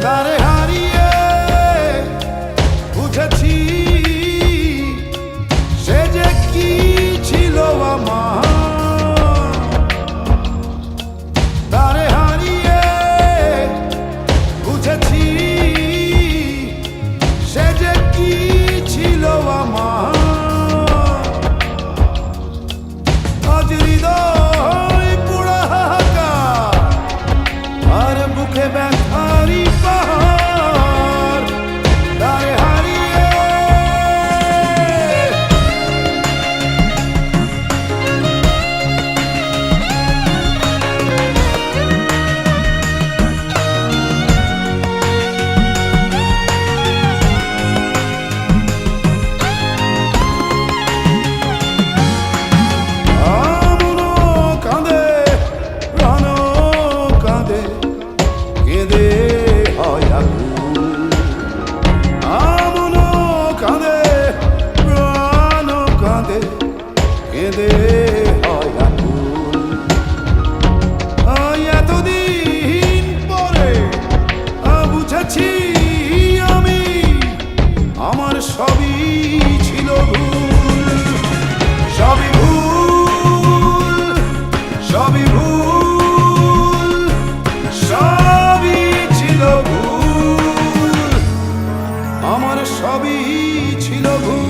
Got it. সবই ছিল ভুল সবই ভুল সবই ভুল সবই ছিল ভুল। আমার সবই ছিল ভুল।